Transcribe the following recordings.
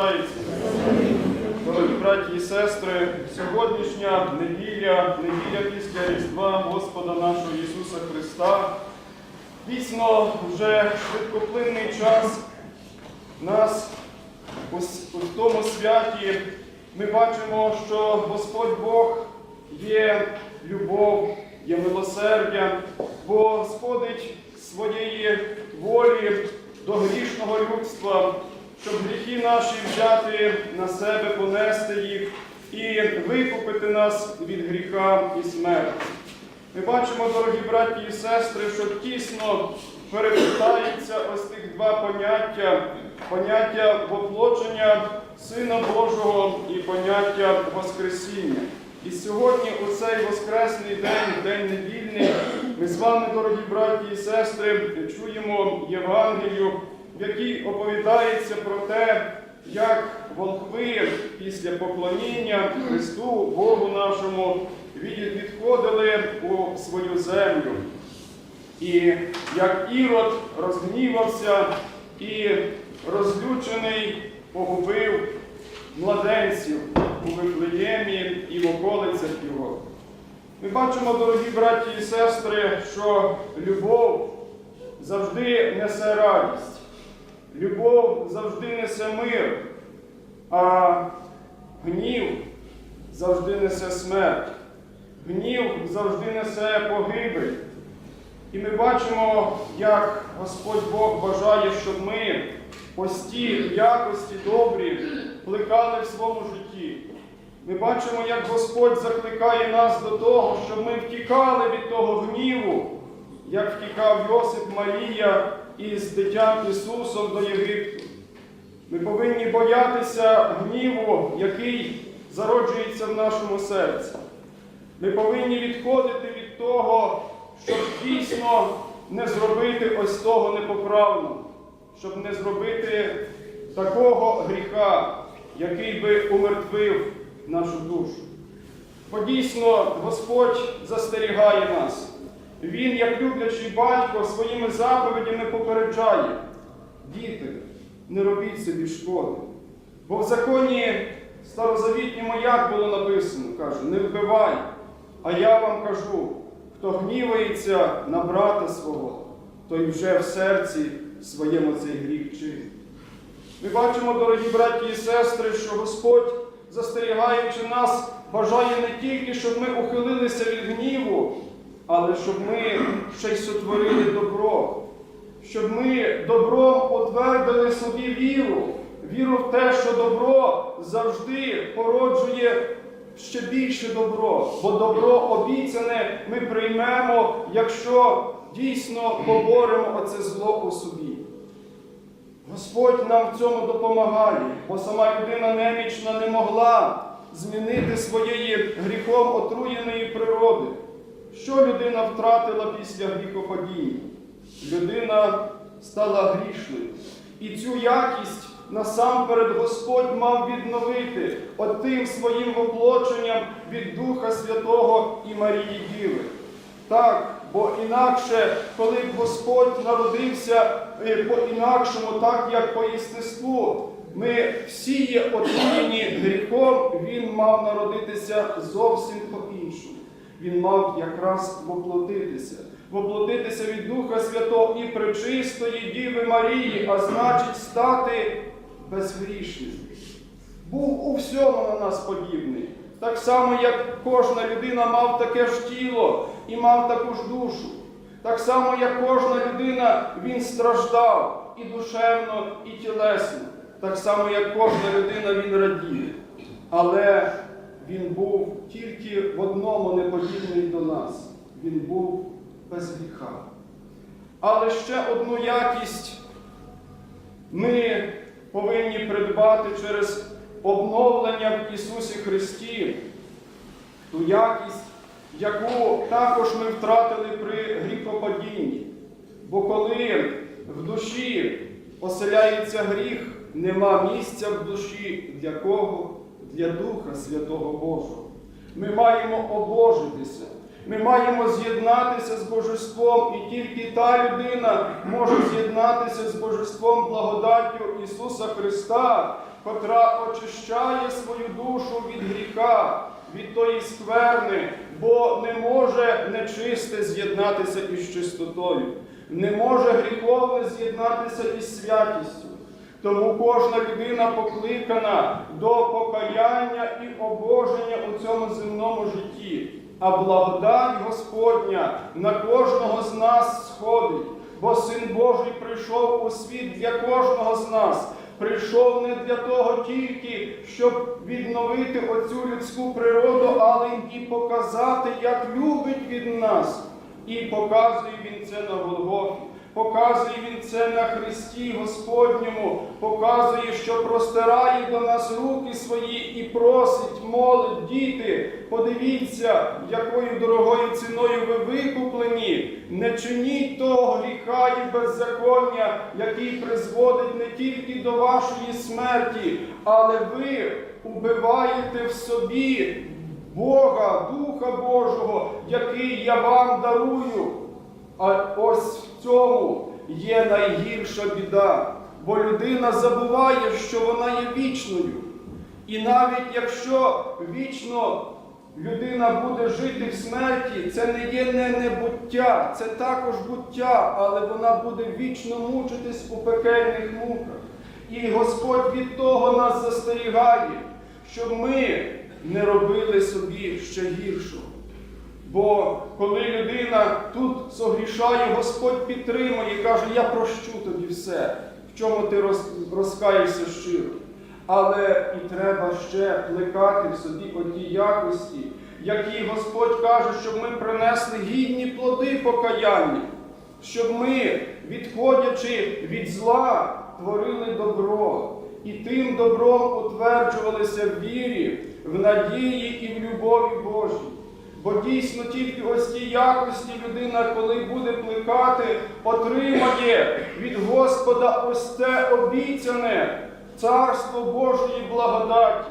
рождається. Дорогі браті і сестри, сьогоднішня неділя, неділя після Різдва Господа нашого Ісуса Христа. Дійсно, вже швидкоплинний час нас у у тому святі ми бачимо, що Господь Бог є любов, є милосердя, бо сходить своєї волі до грішного людства, щоб гріхи наші взяти на себе, понести їх і викупити нас від гріха і смерті. Ми бачимо, дорогі браті і сестри, що тісно переплітаються ось тих два поняття: поняття воплочення Сина Божого і поняття Воскресіння. І сьогодні, у цей Воскресний день, день недільний, ми з вами, дорогі браті і сестри, чуємо Євангелію, в якій оповідається про те, як волхви після поклоніння Христу, Богу нашому, відходили у свою землю. І як Ірод розгнівався і розлючений погубив младенців у Вифлеємі і в околицях його. Ми бачимо, дорогі браті і сестри, що любов завжди несе радість, любов завжди несе мир, а гнів завжди несе смерть, гнів завжди несе погибель. І ми бачимо, як Господь Бог бажає, щоб ми ось ті якості добрі плекали в своєму житті. Ми бачимо, як Господь закликає нас до того, щоб ми втікали від того гніву, як втікав Йосип Марія із дитям Ісусом до Єгипту. Ми повинні боятися гніву, який зароджується в нашому серці. Ми повинні відходити від того, щоб дійсно не зробити ось того непоправного, щоб не зробити такого гріха, який би умертвив нашу душу. Бо дійсно Господь застерігає нас. Він, як люблячий батько, своїми заповідями попереджає. Діти, не робіть собі шкоди. Бо в законі старозавітньому як було написано, каже, не вбивай. А я вам кажу, хто гнівається на брата свого, той вже в серці своєму цей гріх чинить. Ми бачимо, дорогі браті і сестри, що Господь, застерігаючи нас, бажає не тільки, щоб ми ухилилися від гніву, але щоб ми ще й сотворили добро, щоб ми добром утвердили собі віру, віру в те, що добро завжди породжує ще більше добро, бо добро обіцяне ми приймемо, якщо дійсно поборемо оце зло у собі. Господь нам в цьому допомагає, бо сама людина немічна не могла змінити своєї гріхом отруєної природи. Що людина втратила після гріхопадіння? Людина стала грішною. І цю якість насамперед Господь мав відновити отим своїм воплоченням від Духа Святого і Марії Діви. Так, бо інакше, коли б Господь народився е, по-інакшому, так як по єстеству, ми всі є отруєні гріхом, Він мав народитися зовсім по-іншому. Він мав якраз воплотитися, воплотитися від Духа Святого і пречистої Діви Марії, а значить стати безгрішним. Був у всьому на нас подібний. Так само, як кожна людина мав таке ж тіло і мав таку ж душу. Так само, як кожна людина, він страждав і душевно, і тілесно. Так само, як кожна людина, він радіє. Але він був тільки в одному неподібний до нас. Він був без гріха. Але ще одну якість ми повинні придбати через обновлення в Ісусі Христі, ту якість, яку також ми втратили при гріхопадінні. Бо коли в душі оселяється гріх, нема місця в душі для кого? Для Духа Святого Божого. Ми маємо обожитися. Ми маємо з'єднатися з Божеством, і тільки та людина може з'єднатися з Божеством благодаттю Ісуса Христа, котра очищає свою душу від гріха, від тої скверни, бо не може нечисте з'єднатися із чистотою, не може гріховне з'єднатися із святістю. Тому кожна людина покликана до покаяння і обоження у цьому земному житті, а благодать Господня на кожного з нас сходить, бо Син Божий прийшов у світ для кожного з нас. Прийшов не для того тільки, щоб відновити оцю людську природу, але й показати, як любить він нас. І показує він це на Голгофі. Показує він це на Христі Господньому, показує, що простирає до нас руки свої і просить, молить, діти, подивіться, якою дорогою ціною ви викуплені. Не чиніть того гріха і беззаконня, який призводить не тільки до вашої смерті, але ви убиваєте в собі Бога, Духа Божого, який я вам дарую. А ось цьому є найгірша біда, бо людина забуває, що вона є вічною. І навіть якщо вічно людина буде жити в смерті, це не є не небуття, це також буття, але вона буде вічно мучитись у пекельних муках. І Господь від того нас застерігає, щоб ми не робили собі ще гіршого. Бо коли людина тут согрішає, Господь підтримує і каже, я прощу тобі все, в чому ти розкаєшся щиро. Але і треба ще плекати в собі оті якості, які Господь каже, щоб ми принесли гідні плоди покаяння, щоб ми, відходячи від зла, творили добро і тим добром утверджувалися в вірі, в надії і в любові Божій. Бо дійсно тільки ось ті якості людина, коли буде плекати, отримає від Господа ось те обіцяне царство Божої благодаті,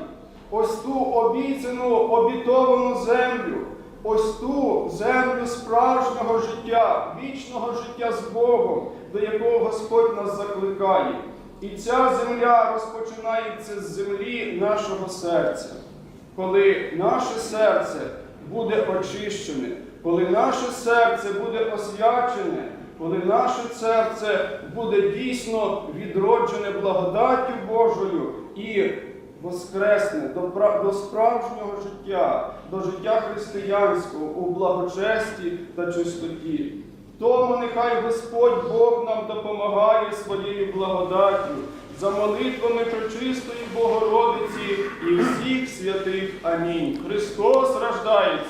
ось ту обіцяну обітовану землю, ось ту землю справжнього життя, вічного життя з Богом, до якого Господь нас закликає. І ця земля розпочинається з землі нашого серця. Коли наше серце буде очищене, коли наше серце буде освячене, коли наше серце буде дійсно відроджене благодаттю Божою і воскресне до, до справжнього життя, до життя християнського у благочесті та чистоті. Тому нехай Господь Бог нам допомагає своєю благодаттю за молитвами Пречистої Богородиці і всіх святих. Амінь. Христос рождається.